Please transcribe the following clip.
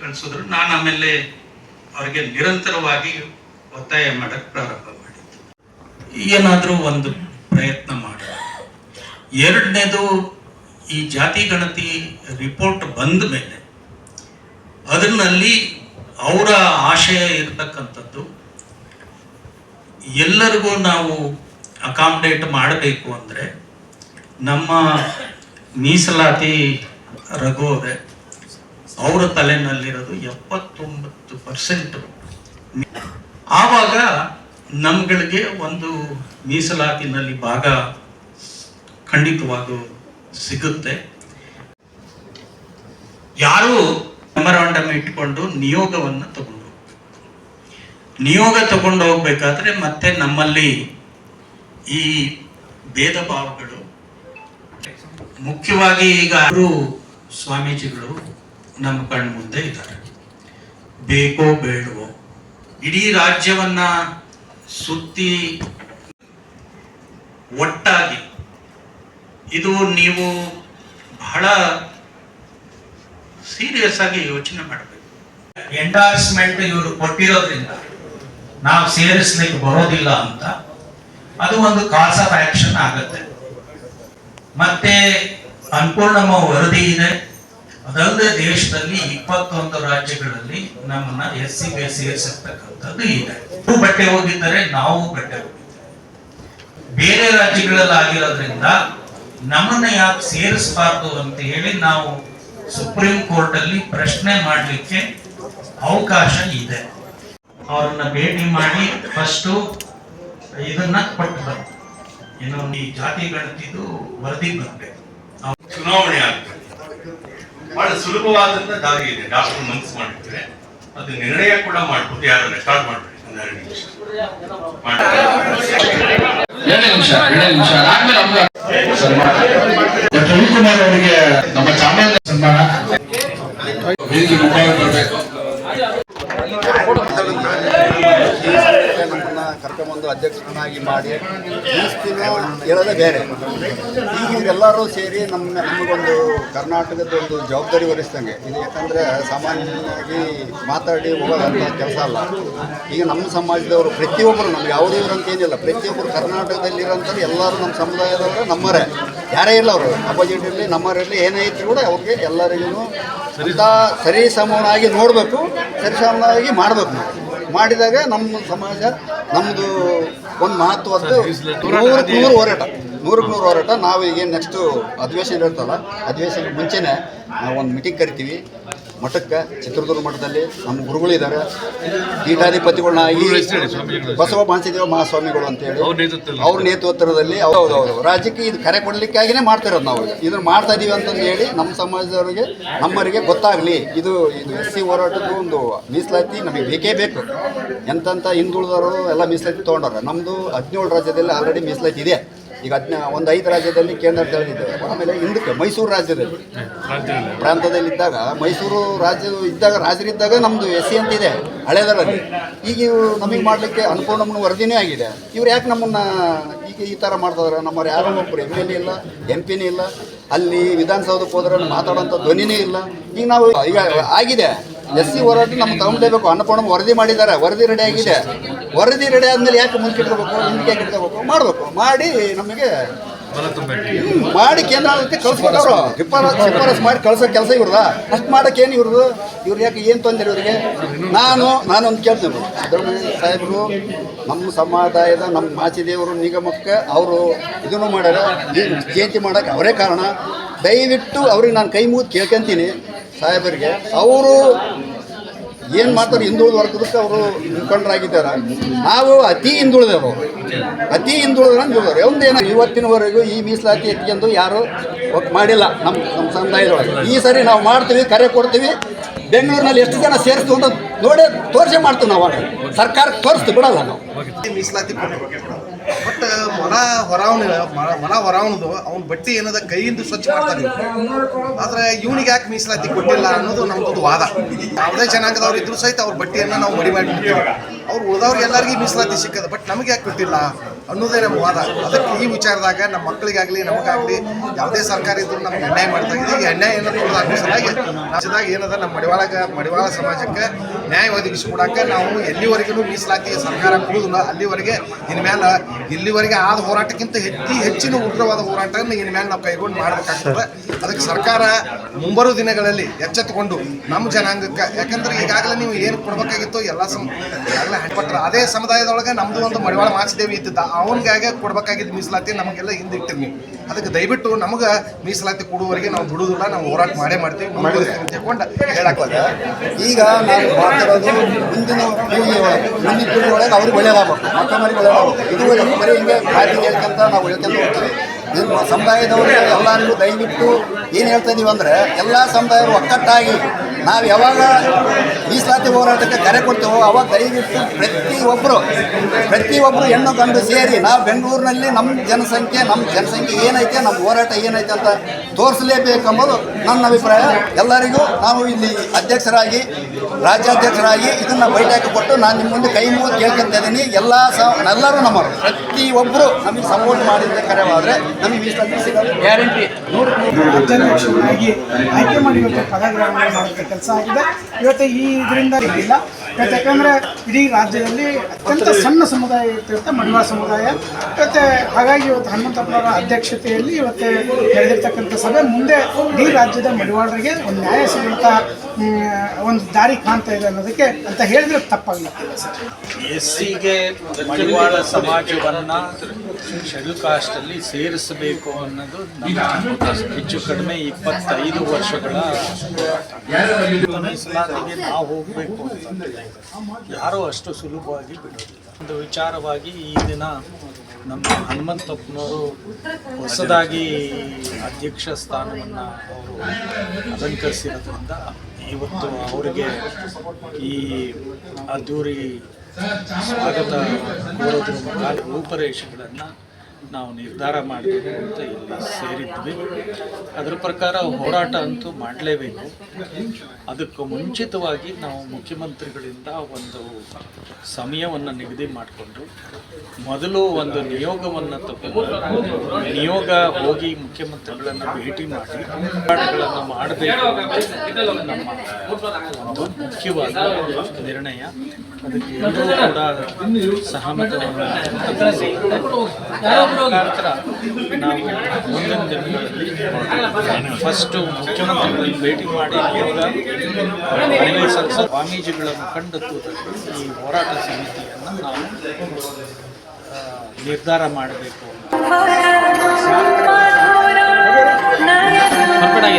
ಕಳಿಸಿದ್ರು. ನಾನು ಆಮೇಲೆ ಅವ್ರಿಗೆ ನಿರಂತರವಾಗಿ ಒತ್ತಾಯ ಮಾಡಕ್ಕೆ ಪ್ರಾರಂಭ ಮಾಡಿದ್ದು. ಏನಾದರೂ ಒಂದು ಪ್ರಯತ್ನ ಮಾಡ ಎರಡನೇದು ಈ ಜಾತಿ ಗಣತಿ ರಿಪೋರ್ಟ್ ಬಂದ ಮೇಲೆ ಅದರಲ್ಲಿ ಅವರ ಆಶಯ ಇರತಕ್ಕಂಥದ್ದು, ಎಲ್ಲರಿಗೂ ನಾವು ಅಕಾಮಡೇಟ್ ಮಾಡಬೇಕು ಅಂದರೆ ನಮ್ಮ ಮೀಸಲಾತಿ ರಘು ಅವರೇ ತಲೆನಲ್ಲಿರೋದು ಎಪ್ಪತ್ತೊಂಬತ್ತು ಪರ್ಸೆಂಟ್ ಆವಾಗ ನಮ್ಗಳಿಗೆ ಒಂದು ಮೀಸಲಾತಿನಲ್ಲಿ ಭಾಗ ಖಂಡಿತವಾಗೂ ಸಿಗುತ್ತೆ. ಯಾರು ಮೆಮರಾಂಡಮ್ ಇಟ್ಕೊಂಡು ನಿಯೋಗವನ್ನು ತಗೊಂಡು ನಿಯೋಗ ತಗೊಂಡು ಹೋಗ್ಬೇಕಾದ್ರೆ ಮತ್ತೆ ನಮ್ಮಲ್ಲಿ ಈ ಭೇದ ಭಾವಗಳು. ಮುಖ್ಯವಾಗಿ ಈಗ ಸ್ವಾಮೀಜಿಗಳು ನಮ್ಮ ಕಣ್ಣು ಮುಂದೆ ಇದ್ದಾರೆ. ಬೇಕೋ ಬೇಡವೋ, ಇಡೀ ರಾಜ್ಯವನ್ನ ಸುತ್ತಿ ಒಟ್ಟಾಗಿ ಇದು ನೀವು ಬಹಳ ಸೀರಿಯಸ್ ಆಗಿ ಯೋಚನೆ ಮಾಡಬೇಕು. ಎಂಡಾರ್ಸ್ಮೆಂಟ್ ಇವರು ಕೊಟ್ಟಿರೋದ್ರಿಂದ ನಾವು ಸೇರಿಸ್ಲಿಕ್ಕೆ ಬರೋದಿಲ್ಲ ಅಂತ ಅದು ಒಂದು ಕಾಸ್ ಆಫ್ ಆಕ್ಷನ್ ಆಗುತ್ತೆ. ಮತ್ತೆ ಅನ್ಪೂರ್ಣಮ್ಮ ವರದಿ ಇದೆ. ಅದಲ್ಲದೆ ದೇಶದಲ್ಲಿ ಇಪ್ಪತ್ತೊಂದು ರಾಜ್ಯಗಳಲ್ಲಿ ನಮ್ಮನ್ನ ಎಸ್ ಸಿ ಸೇರಿಸಿರ್ತಕ್ಕಂಥದ್ದು ಇದೆ. ಇವ್ರು ಬಟ್ಟೆ ಹೋಗಿದ್ದಾರೆ ನಾವು ಬಟ್ಟೆ ಬೇರೆ ರಾಜ್ಯಗಳಲ್ಲಿ ಆಗಿರೋದ್ರಿಂದ ನಮ್ಮನ್ನ ಯಾಕೆ ಸೇರಿಸಬಾರ್ದು ಅಂತ ಹೇಳಿ ನಾವು ಸುಪ್ರೀಂ ಕೋರ್ಟ್ ಅಲ್ಲಿ ಪ್ರಶ್ನೆ ಮಾಡಲಿಕ್ಕೆ ಅವಕಾಶ ಇದೆ. ಅವರನ್ನ ಭೇಟಿ ಮಾಡಿ ಫಸ್ಟು ಇದನ್ನ ಕೊಟ್ಟು ಬರ್ ಇನ್ನೊಂದು ಈ ಜಾತಿ ಗಣತಿದು ವರದಿ ಬರ್ಬೇಕು ಚುನಾವಣೆ ಆಗ್ತದೆ ಬಹಳ ಸುಲಭವಾದಂತ ದಾರಿ ಇದೆ. ಡಾಕ್ಟರ್ ಮನ್ಸು ಮಾಡಿದ್ರೆ ಅದು ನಿರ್ಣಯ ಕೂಡ ಮಾಡ್ಬೋದು ಯಾರು ರೆಕಾರ್ಡ್ ಮಾಡ್ಬೇಕು ರವಿಕುಮಾರ್ ಅವರಿಗೆ ನಮ್ಮ ಚಾಮರಾಜ ಅಧ್ಯಕ್ಷರನ್ನಾಗಿ ಮಾಡಿ ಹೇಳೋದೇ ಬೇರೆ. ಈಗ ಇವರೆಲ್ಲರೂ ಸೇರಿ ನಮ್ಮ ನಮಗೊಂದು ಕರ್ನಾಟಕದ ಒಂದು ಜವಾಬ್ದಾರಿ ವಹಿಸ್ದಂಗೆ. ಇದು ಯಾಕಂದರೆ ಸಾಮಾನ್ಯವಾಗಿ ಮಾತಾಡಿ ಹೋಗೋದಂಥ ಕೆಲಸ ಅಲ್ಲ. ಈಗ ನಮ್ಮ ಸಮಾಜದವರು ಪ್ರತಿಯೊಬ್ಬರು, ನಮ್ಗೆ ಯಾವುದೇ ಇವರು ಅಂತ ಏನಿಲ್ಲ. ಪ್ರತಿಯೊಬ್ಬರು ಕರ್ನಾಟಕದಲ್ಲಿ ಇರೋಂಥವ್ರು ಎಲ್ಲರೂ ನಮ್ಮ ಸಮುದಾಯದವರು, ನಮ್ಮರೇ. ಯಾರೇ ಇಲ್ಲ ಅವರು. ಅಪೋಸಿಟ್ ಇರಲಿ ನಮ್ಮರಲ್ಲಿ ಏನೇ ಇದ್ರು ಕೂಡ ಅವ್ರಿಗೆ ಎಲ್ಲರಿಗೂ ಸರಿ ಸಮನಾಗಿ ನೋಡಬೇಕು, ಸರಿ ಸಮನಾಗಿ ಮಾಡಬೇಕು ನಾವು. ಮಾಡಿದಾಗ ನಮ್ಮ ಸಮಾಜ ನಮ್ಮದು ಒಂದು ಮಹತ್ವದ್ದು ನೂರಕ್ಕೆ ನೂರು ಹೋರಾಟ ನೂರಕ್ಕೆ ನೂರು ಹೋರಾಟ. ನಾವು ಈಗ ನೆಕ್ಸ್ಟು ಅಧಿವೇಶನ ಇರ್ತಲ್ಲ ಅಧಿವೇಶನಕ್ಕೆ ಮುಂಚೆನೇ ನಾವು ಒಂದು ಮೀಟಿಂಗ್ ಕರಿತೀವಿ. ಮಠಕ್ಕೆ ಚಿತ್ರದುರ್ಗ ಮಠದಲ್ಲಿ ನಮ್ಮ ಗುರುಗಳಿದ್ದಾರೆ. ಪೀಠಾಧಿಪತಿಗಳನ್ನಾಗಿ ಬಸವ ಮಾನಸಿದೇವ ಮಹಾಸ್ವಾಮಿಗಳು ಅಂತೇಳಿ ಅವ್ರ ನೇತೃತ್ವದಲ್ಲಿ ಹೌದು ಹೌದು ರಾಜ್ಯಕ್ಕೆ ಇದು ಕರೆ ಕೊಡಲಿಕ್ಕಾಗಿನೇ ಮಾಡ್ತಿರೋದು ನಾವು ಇದನ್ನು ಮಾಡ್ತಾ ಇದೀವಿ ಅಂತಂದು ಹೇಳಿ ನಮ್ಮ ಸಮಾಜದವರಿಗೆ ನಮ್ಮವರಿಗೆ ಗೊತ್ತಾಗಲಿ. ಇದು ಇದು ಎಸ್ ಸಿ ಹೋರಾಟದ ಒಂದು ಮೀಸಲಾತಿ ನಮಗೆ ಬೇಕೇ ಬೇಕು. ಎಂತೆಂಥ ಹಿಂದುಳಿದವರು ಎಲ್ಲ ಮೀಸಲಾತಿ ತೊಗೊಂಡವ್ರೆ. ನಮ್ಮದು ಹದಿನೇಳು ರಾಜ್ಯದಲ್ಲಿ ಆಲ್ರೆಡಿ ಮೀಸಲಾತಿ ಇದೆ. ಈಗ ಹದಿನ ಒಂದು ಐದು ರಾಜ್ಯದಲ್ಲಿ ಕೇಂದ್ರ ತಿಳಿದಿದ್ದೇವೆ ಆಮೇಲೆ ಹಿಂದಕ್ಕೆ ಮೈಸೂರು ರಾಜ್ಯದಲ್ಲಿ. ಪ್ರಾಂತದಲ್ಲಿ ಇದ್ದಾಗ ಮೈಸೂರು ರಾಜ್ಯ ಇದ್ದಾಗ ರಾಜರಿದ್ದಾಗ ನಮ್ಮದು ಎಸ್ ಸಿ ಅಂತ ಇದೆ ಹಳೇದರಲ್ಲಿ. ಈಗ ಇವ್ರು ನಮಗೆ ಮಾಡಲಿಕ್ಕೆ ಅನುಪೂರ್ಣಮ್ಮನ ವರದಿನೇ ಆಗಿದೆ. ಇವ್ರು ಯಾಕೆ ನಮ್ಮನ್ನು ಈಗ ಈ ಥರ ಮಾಡ್ತಿದಾರೆ ನಮ್ಮವ್ರು ಯಾರೋ ಒಬ್ಬರು ಎಂ ಎಲ್ ಎ ಇಲ್ಲ ಎಂ ಪಿನೇ ಇಲ್ಲ. ಅಲ್ಲಿ ವಿಧಾನಸೌಧಕ್ಕೆ ಹೋದ್ರೆ ಮಾತಾಡೋಂಥ ಧ್ವನಿನೇ ಇಲ್ಲ. ಈಗ ನಾವು ಈಗ ಆಗಿದೆ. ಎಸ್ ಸಿ ಹೋರಾಟ ನಮ್ಮ ತಗೊಂಡೇಬೇಕು ಅನ್ನಪೂರ್ಣ ವರದಿ ಮಾಡಿದ್ದಾರೆ. ವರದಿ ರೆಡಿ ಆಗಿದೆ. ವರದಿ ರೆಡಿ ಆದ್ಮೇಲೆ ಯಾಕೆ ಮುಂದೆ ಇಟ್ಕೋಬೇಕು? ಹಿಂದಕ್ಕೆ ಇಟ್ಕೋಬೇಕು? ಮಾಡಬೇಕು. ಮಾಡಿ ನಮಗೆ ಮಾಡಿ ಕೇಂದ್ರ ಕಳ್ಸ್ಬೇಕವ್ರು ಶಿಫಾರಸ್ ಶಿಫಾರಸ್ ಮಾಡಿ ಕಳ್ಸೋ ಕೆಲಸ ಇವ್ರದ ಅಷ್ಟು ಮಾಡಕ್ಕೆ ಏನು ಇವ್ರದ್ದು? ಇವ್ರು ಯಾಕೆ ಏನು ತೊಂದರೆ ಇವರಿಗೆ? ನಾನು ನಾನೊಂದು ಕೇಳ್ತೇನೆ ಸಿದ್ದರಾಮಯ್ಯ ಸಾಹೇಬರು, ನಮ್ಮ ಸಮುದಾಯದ, ನಮ್ಮ ಮಾಚಿದೇವರು ನಿಗಮಕ್ಕೆ ಅವರು ಇದನ್ನು ಮಾಡ್ಯಾರ. ಜಯಂತಿ ಮಾಡೋಕ್ಕೆ ಅವರೇ ಕಾರಣ. ದಯವಿಟ್ಟು ಅವ್ರಿಗೆ ನಾನು ಕೈ ಮುಗಿದು ಕೇಳ್ಕೊಂತೀನಿ. ಸಾಹೇಬರಿಗೆ, ಅವರು ಏನು ಮಾಡ್ತಾರೆ ಹಿಂದುಳಿದ ವರ್ಗದಕ್ಕೆ ಅವರು ಮುಖಂಡರಾಗಿದ್ದಾರೆ? ನಾವು ಅತಿ ಹಿಂದುಳಿದವರು. ಅತಿ ಹಿಂದುಳಿದ್ರೆ ಹಿಂದುಳಿದವರು ಒಂದೇನ ಇವತ್ತಿನವರೆಗೂ ಈ ಮೀಸಲಾತಿ ಎತ್ಕೊಂಡು ಯಾರು ಮಾಡಿಲ್ಲ ನಮ್ಮ ನಮ್ಮ ಸಮುದಾಯದೊಳಗೆ. ಈ ಸರಿ ನಾವು ಮಾಡ್ತೀವಿ, ಕರೆ ಕೊಡ್ತೀವಿ, ಬೆಂಗಳೂರಿನಲ್ಲಿ ಎಷ್ಟು ಜನ ಸೇರಿಸ್ತು ಅಂತ ನೋಡಿ ತೋರಿಸೇ ಮಾಡ್ತೀವಿ ನಾವು ಸರ್ಕಾರಕ್ಕೆ ತೋರಿಸ್ತು, ಬಿಡಲ್ಲ ನಾವು. ಮೀಸಲಾತಿ ಬಟ್ ಮನ ಹೊರವನ ಮನ ಹೊರವನದು ಅವ್ನ ಬಟ್ಟೆ ಏನದ ಕೈಯಿಂದ ಸ್ವಚ್ಛ ಮಾಡ್ತಾನೆ ಆದ್ರೆ ಇವನಿಗೆ ಯಾಕೆ ಮೀಸಲಾತಿ ಕೊಟ್ಟಿಲ್ಲ ಅನ್ನೋದು ನಮ್ದೊಂದು ವಾದ. ಯಾವುದೇ ಜನಾಂಗದವ್ರು ಇದ್ರು ಸಹಿತ ಅವ್ರ ಬಟ್ಟೆಯನ್ನ ನಾವು ಮಡಿ ಮಾಡಿ ಅವ್ರು ಉಳಿದವ್ರಿಗೆ ಎಲ್ಲರಿಗೂ ಮೀಸಲಾತಿ ಸಿಕ್ಕದ ಬಟ್ ನಮಗೆ ಯಾಕೆ ಕೊಟ್ಟಿಲ್ಲ ಅನ್ನೋದೇ ನಮ್ಮ ವಾದ. ಅದಕ್ಕೆ ಈ ವಿಚಾರದಾಗ ನಮ್ಮ ಮಕ್ಕಳಿಗಾಗಲಿ ನಮಗಾಗಲಿ ಯಾವುದೇ ಸರ್ಕಾರ ಇದ್ರೂ ನಮ್ಗೆ ಅನ್ಯಾಯ ಮಾಡ್ತಾ ಇದೆ. ಈ ಅನ್ಯಾಯ ಏನೋ ರಾಜ್ಯದಾಗ ಏನದ ನಮ್ಮ ಮಡಿವಾಳಗ, ಮಡಿವಾಳ ಸಮಾಜಕ್ಕೆ ನ್ಯಾಯ ಒದಗಿಸಿಕೊಡಕ್ಕೆ ನಾವು ಎಲ್ಲಿವರೆಗೂ ಮೀಸಲಾತಿ ಸರ್ಕಾರ ಕೊಡುವುದಿಲ್ಲ ಅಲ್ಲಿವರೆಗೆ ಇನ್ಮೇಲೆ ಇಲ್ಲಿವರೆಗೆ ಆದ ಹೋರಾಟಕ್ಕಿಂತ ಹೆಚ್ಚಿ ಹೆಚ್ಚಿನ ಉಗ್ರವಾದ ಹೋರಾಟವನ್ನು ಇನ್ಮೇಲೆ ನಾವು ಕೈಗೊಂಡು ಮಾಡಬೇಕಾಗ್ತದೆ. ಅದಕ್ಕೆ ಸರ್ಕಾರ ಮುಂಬರುವ ದಿನಗಳಲ್ಲಿ ಎಚ್ಚೆತ್ತುಕೊಂಡು ನಮ್ಮ ಜನಾಂಗಕ್ಕೆ ಯಾಕಂದ್ರೆ ಈಗಾಗಲೇ ನೀವು ಏನು ಕೊಡ್ಬೇಕಾಗಿತ್ತು ಎಲ್ಲ ಸಮ ಈಗಾಗಲೇ ಅದೇ ಸಮುದಾಯದೊಳಗೆ ನಮ್ಮದು ಒಂದು ಮಡಿವಾಳ ಮಾಚದೇವಿ ಇದ್ದಿದ್ದ ಅವನಿಗಾಗೆ ಕೊಡ್ಬೇಕಾಗಿದ್ದ ಮೀಸಲಾತಿ ನಮಗೆಲ್ಲ ಹಿಂದಿಟ್ಟಿರಿ ನೀವು ಅದಕ್ಕೆ ದಯವಿಟ್ಟು ನಮಗೆ ಮೀಸಲಾತಿ ಕೊಡುವವರೆಗೆ ನಾವು ಬಿಡುವುದಿಲ್ಲ ನಾವು ಹೋರಾಟ ಮಾಡೇ ಮಾಡ್ತೀವಿ. ಮುಂದುವರಿಸ್ತೀವಿ ಅಂತ ಹೇಳ್ಕೊಂಡು ಹೇಳಕ್ಕೆ ಈಗ ನಾವು ಒಳಗೆ, ಮುಂದಿನ ಪೀಳಿಗೆ ಒಳಗೆ ಅವ್ರಿಗೆ ಒಳ್ಳೇದಾಗಬೇಕು ಮಕ್ಕ ಮರಿಗೆ ಒಳ್ಳೇದಾಗಬೇಕು ಇದುವರೆಗೂ ಬರೀ ಹಿಂಗೆ ಹೇಳ್ಕೊಂತ ನಾವು ಹೇಳ್ಕೊಂತ ಹೋಗ್ತೀವಿ. ಇದು ಸಮುದಾಯದವರು ಎಲ್ಲರಿಗೂ ದಯವಿಟ್ಟು ಏನು ಹೇಳ್ತಾ ಅಂದರೆ ಎಲ್ಲ ಸಮುದಾಯರು ಒಕ್ಕಟ್ಟಾಗಿ ನಾವು ಯಾವಾಗ ಮೀಸಲಾತಿ ಹೋರಾಟಕ್ಕೆ ಕರೆ ಕೊಡ್ತೇವೋ ಅವಾಗ ದಯವಿಟ್ಟು ಪ್ರತಿಯೊಬ್ಬರು ಪ್ರತಿಯೊಬ್ಬರು ಹೆಣ್ಣು ಗಂಡು ಸೇರಿ ನಾವು ಬೆಂಗಳೂರಿನಲ್ಲಿ ನಮ್ಮ ಜನಸಂಖ್ಯೆ ನಮ್ಮ ಜನಸಂಖ್ಯೆ ಏನೈತೆ ನಮ್ಮ ಹೋರಾಟ ಏನೈತೆ ಅಂತ ತೋರಿಸಲೇಬೇಕೆಂಬುದು ನನ್ನ ಅಭಿಪ್ರಾಯ. ಎಲ್ಲರಿಗೂ ನಾವು ಇಲ್ಲಿ ಅಧ್ಯಕ್ಷರಾಗಿ, ರಾಜ್ಯಾಧ್ಯಕ್ಷರಾಗಿ ಇದನ್ನು ಬೈಠಾಕಿ ಕೊಟ್ಟು ನಾನು ನಿಮ್ಮ ಮುಂದೆ ಕೈ ಮುಗಿದು ಕೇಳ್ಕೊಂತ ಇದ್ದೀನಿ ಎಲ್ಲ ಸ ಎಲ್ಲರೂ ನಮ್ಮರು ಪ್ರತಿಯೊಬ್ಬರು ನಮಗೆ ಸಪೋರ್ಟ್ ಮಾಡಿದ್ರೆ ಕರೆವಾದರೆ ಗ್ಯಾರಂಟಿ. ಆಯ್ಕೆ ಮಾಡಿ ಇವತ್ತು ಪದಗ್ರಹಣ ಮಾಡುವಂಥ ಕೆಲಸ ಆಗಿದೆ. ಇವತ್ತು ಈ ಇದರಿಂದ ಇಲ್ಲ ಇವತ್ತು ಯಾಕಂದರೆ ಇಡೀ ರಾಜ್ಯದಲ್ಲಿ ಅತ್ಯಂತ ಸಣ್ಣ ಸಮುದಾಯ ಇರ್ತಿರುತ್ತೆ ಮಡಿವಾಳ ಸಮುದಾಯ. ಮತ್ತೆ ಹಾಗಾಗಿ ಇವತ್ತು ಹನುಮಂತಪ್ಪನವರ ಅಧ್ಯಕ್ಷತೆಯಲ್ಲಿ ಇವತ್ತು ನಡೆದಿರ್ತಕ್ಕಂಥ ಸಭೆ. ಮುಂದೆ ಇಡೀ ರಾಜ್ಯದ ಮಡಿವಾಳರಿಗೆ ಒಂದು ನ್ಯಾಯ ಸಿಗುವಂಥ ಒಂದು ದಾರಿ ಕಾಣ್ತಾ ಇದೆ ಅನ್ನೋದಕ್ಕೆ ಅಂತ ಹೇಳಿದ್ರೆ ತಪ್ಪಾಗಲ್ಲ. ಸರ್ ಎಸ್ ಸಿಗೆ ಮಡಿವಾಳ ಸಮಾಜವನ್ನ ಶೆಡ್ಯೂಲ್ ಕಾಸ್ಟಲ್ಲಿ ಸೇರಿಸಬೇಕು ಅನ್ನೋದು ನಮ್ಮ ಹೆಚ್ಚು ಕಡಿಮೆ ಇಪ್ಪತ್ತೈದು ವರ್ಷಗಳ ಮೀಸಲಾತಿಗೆ ನಾವು ಹೋಗಬೇಕು ಯಾರೂ ಅಷ್ಟು ಸುಲಭವಾಗಿ ಬಿಡೋದಿಲ್ಲ. ಒಂದು ವಿಚಾರವಾಗಿ ಈ ದಿನ ನಮ್ಮ ಹನುಮಂತಪ್ಪನವರು ಹೊಸದಾಗಿ ಅಧ್ಯಕ್ಷ ಸ್ಥಾನವನ್ನು ಅವರು ಅಲಂಕರಿಸಿರೋದ್ರಿಂದ, ಇವತ್ತು ಅವರಿಗೆ ಈ ಅದ್ದೂರಿ ಸ್ವಾಗತ. ಮುಖಾಂತರ ರೂಪರೇಷೆಗಳನ್ನು ನಾವು ನಿರ್ಧಾರ ಮಾಡಬೇಕು ಅಂತ ಇಲ್ಲಿ ಸೇರಿದ್ವಿ. ಅದರ ಪ್ರಕಾರ ಹೋರಾಟ ಅಂತೂ ಮಾಡಲೇಬೇಕು. ಅದಕ್ಕೆ ಮುಂಚಿತವಾಗಿ ನಾವು ಮುಖ್ಯಮಂತ್ರಿಗಳಿಂದ ಒಂದು ಸಮಯವನ್ನು ನಿಗದಿ ಮಾಡಿಕೊಂಡು ಮೊದಲು ಒಂದು ನಿಯೋಗವನ್ನು ತಗೊಂಡು ನಿಯೋಗ ಹೋಗಿ ಮುಖ್ಯಮಂತ್ರಿಗಳನ್ನು ಭೇಟಿ ಮಾಡಿ ಹೋರಾಟಗಳನ್ನು ಮಾಡಬೇಕು ನಮ್ಮ ಒಂದು ಮುಖ್ಯವಾದ ನಿರ್ಣಯ. ಅದಕ್ಕೆ ಎಲ್ಲರೂ ಕೂಡ ಸಹಮತವನ್ನು ನಾವು ಮುಂದಿನ ದಿನಗಳಲ್ಲಿ ಫಸ್ಟು ಮುಖ್ಯಮಂತ್ರಿಗಳಿಗೆ ಭೇಟಿ ಮಾಡಿ ಮನವಿ ಸಲ್ಲಿಸ ಸ್ವಾಮೀಜಿಗಳ ಮುಖಂಡತ್ವದಲ್ಲಿ ಈ ಹೋರಾಟ ಸಮಿತಿಯನ್ನು ನಾವು ನಿರ್ಧಾರ ಮಾಡಬೇಕು. ಹೃದಯ